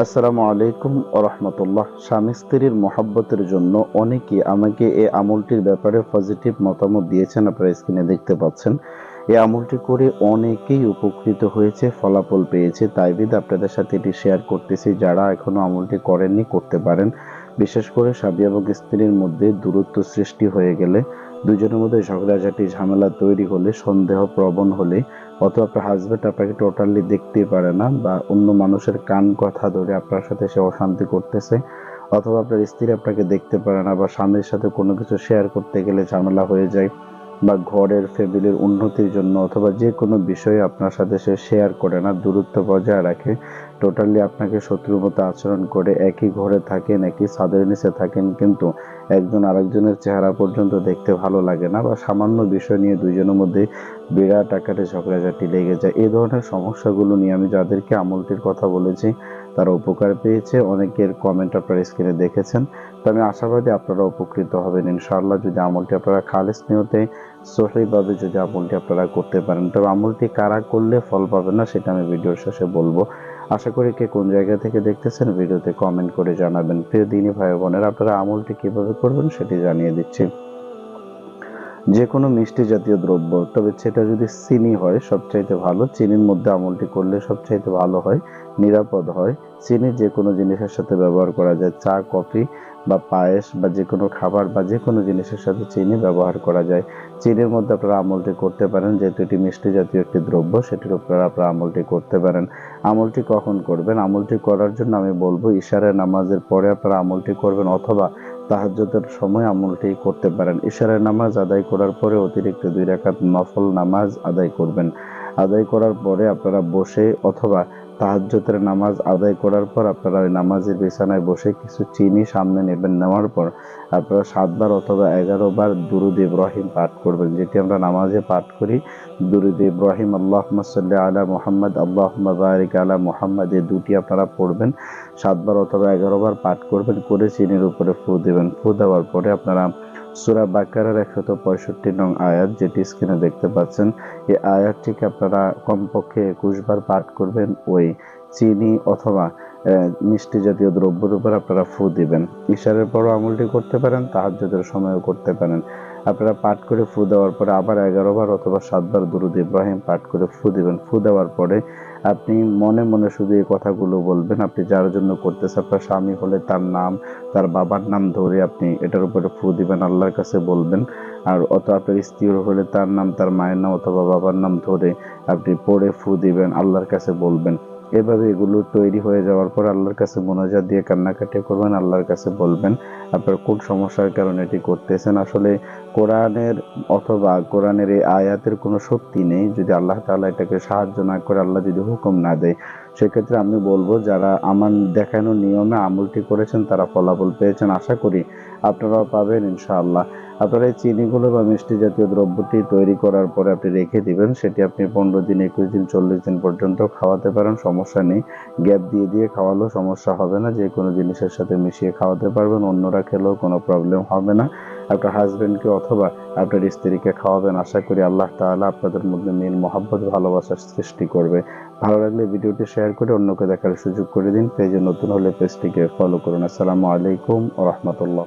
আসসালামু আলাইকুম রহমতুল্লাহ। স্বামী স্ত্রীর মহাব্বতের জন্য অনেকে আমাকে এই আমলটির ব্যাপারে পজিটিভ মতামত দিয়েছেন, আপনারা স্ক্রিনে দেখতে পাচ্ছেন। এই আমলটি করে অনেকেই উপকৃত হয়েছে, ফলাফল পেয়েছে। তাই আপনাদের সাথে এটি শেয়ার করতেছি। যারা এখনও আমলটি করেননি, করতে পারেন। বিশেষ করে স্বামী এবং স্ত্রীর মধ্যে দূরত্ব সৃষ্টি হয়ে গেলে দুজনের মধ্যে ঝগড়াঝাটি, ঝামেলা তৈরি হলে, সন্দেহ প্রবণ হলে অথবা আপনার হাজব্যান্ড আপনাকে টোটালি দেখতেই পারে না বা অন্য মানুষের কান কথা ধরে আপনার সাথে সে অশান্তি করতেছে অথবা আপনার স্ত্রী আপনাকে দেখতে পারে না বা স্বামীর সাথে কোনো কিছু শেয়ার করতে গেলে ঝামেলা হয়ে যায় বা ঘরের ফ্যামিলির উন্নতির জন্য অথবা যে কোনো বিষয়ে আপনার সাথে সে শেয়ার করে না, দূরত্ব বজায় রাখে টোটালি আপনাকে শত্রুর মতো আচরণ করে, একই ঘরে থাকেন, একই ছাদের নিচে থাকেন, কিন্তু একজন আরেকজনের চেহারা পর্যন্ত দেখতে ভালো লাগে না বা সামান্য বিষয় নিয়ে দুইজনের মধ্যে বিরাট আকারে ঝগড়াঝাটি লেগে যায়। এই ধরনের সমস্যাগুলো নিয়ে আমি যাদেরকে আমলটির কথা বলেছি, তারা উপকার পেয়েছে। অনেকের কমেন্ট আপনারা স্ক্রিনে দেখেছেন। তো আমি আশাবাদী আপনারা উপকৃত হবেন। ইনশাআল্লাহ যদি আমলটি আপনারা খালেস নিয়তে সহিভাবে যদি আমলটি আপনারা করতে পারেন, তবে আমলটি কারা করলে ফল পাবে না সেটা আমি ভিডিওর শেষে বলব। আশা করি কে কোন জায়গা থেকে দেখতেছেন ভিডিওতে কমেন্ট করে জানাবেন। প্রিয় দিনী ভাই বোনেরা, আপনারা আমলটি কীভাবে করবেন সেটি জানিয়ে দিচ্ছি। যে কোনো মিষ্টি জাতীয় দ্রব্য, তবে সেটা যদি চিনি হয়, সবচাইতে ভালো। চিনির মধ্যে আমলটি করলে সবচাইতে ভালো হয়, নিরাপদ হয়। চিনি যে কোনো জিনিসের সাথে ব্যবহার করা যায়। চা, কফি বা পায়েস বা যে কোনো খাবার বা যে কোনো জিনিসের সাথে চিনি ব্যবহার করা যায়। চিনির মধ্যে আপনারা আমলটি করতে পারেন। যেহেতু এটি মিষ্টি জাতীয় একটি দ্রব্য, সেটির উপর আপনারা আমলটি করতে পারেন। আমলটি কখন করবেন? আমলটি করার জন্য আমি বলব ইশারে নামাজের পরে আপনারা আমলটি করবেন অথবা তাহাজ্জুদের সময় আমলটি করতে পারেন। ইশারের নামাজ আদায় করার পরে অতিরিক্ত দুই রাকাত নফল নামাজ আদায় করবেন। আদায় করার পরে আপনারা বসে অথবা তাহাজ্জতের নামাজ আদায় করার পর আপনারা ওই নামাজের বিছানায় বসে কিছু চিনি সামনে নেবেন। নেওয়ার পর আপনারা সাতবার অথবা এগারো বার দুরুদ ইব্রাহিম পাঠ করবেন, যেটি আমরা নামাজে পাঠ করি। দুরুদ ইব্রাহিম আল্লাহ সাল্লি আলা মোহাম্মদ আল্লাহ বারিক আলা মোহাম্মদ এই দুটি আপনারা পড়বেন। সাতবার অথবা এগারো বার পাঠ করবেন, করে চিনির উপরে ফু দেবেন। ফু দেওয়ার পরে আপনারা সুরা বাকারের একশত পঁয়ষট্টি নং আয়াত, যেটি স্ক্রিনে দেখতে পাচ্ছেন, এই আয়াতটিকে আপনারা কমপক্ষে একুশ বার পাঠ করবেন ওই চিনি অথবা মিষ্টি জাতীয় দ্রব্যের উপর আপনারা ফু দিবেন। ইশারের পরও আমলটি করতে পারেন, তাহাজ্জুদের সময়ও করতে পারেন। আপনারা পাঠ করে ফু দেওয়ার পরে আবার এগারো বার অথবা সাতবার দুরুদ ইব্রাহিম পাঠ করে ফু দিবেন। ফু দেওয়ার পরে আপনি মনে মনে শুধু এই কথাগুলো বলবেন, আপনি যার জন্য করতেছে, আপনার স্বামী হলে তার নাম, তার বাবার নাম ধরে আপনি এটার উপরে ফু দিবেন, আল্লাহর কাছে বলবেন। আর অত আপনার স্ত্রীর হলে তার নাম, তার মায়ের নাম অথবা বাবার নাম ধরে আপনি পড়ে ফু দিবেন, আল্লাহর কাছে বলবেন। এভাবে এগুলো তৈরি হয়ে যাওয়ার পর আল্লাহর কাছে মোনাজাত দিয়ে কান্নাকাটি করবেন, আল্লাহর কাছে বলবেন, আপনার কোন সমস্যার কারণে এটি করতেছেন? আসলে কোরআনের অথবা কোরআনের এই আয়াতের কোনো শক্তি নেই। যদি আল্লাহ তাআলা এটাকে সাহায্য না করে, আল্লাহ যদি হুকুম না দেয়, সেক্ষেত্রে আমি বলব, যারা আমার দেখানো নিয়মে আমলটি করেছেন, তারা ফলাফল পেয়েছেন। আশা করি আপনারাও পাবেন ইনশাআল্লাহ। আপনারা এই চিনিগুলো বা মিষ্টি জাতীয় দ্রব্যটি তৈরি করার পরে আপনি রেখে দিবেন, সেটি আপনি পনেরো দিন, একুশ দিন, চল্লিশ দিন পর্যন্ত খাওয়াতে পারেন, সমস্যা নেই। গ্যাপ দিয়ে দিয়ে খাওয়ালেও সমস্যা হবে না, যে কোনো জিনিসের সাথে মিশিয়ে খাওয়াতে পারবেন, অন্যরা খেলেও কোনো প্রবলেম হবে না। আপনার হাজব্যান্ডকে অথবা আপনার স্ত্রীকে খাওয়াবেন, আশা করি আল্লাহ তাআলা আপনাদের মধ্যে মিল, মহাব্বত, ভালোবাসার সৃষ্টি করবে। ভালো লাগলে ভিডিওটি শেয়ার করে অন্যকে দেখার সুযোগ করে দিন। পেজে নতুন হলে পেজটিকে ফলো করুন। আসসালামু আলাইকুম রহমতুল্লাহ।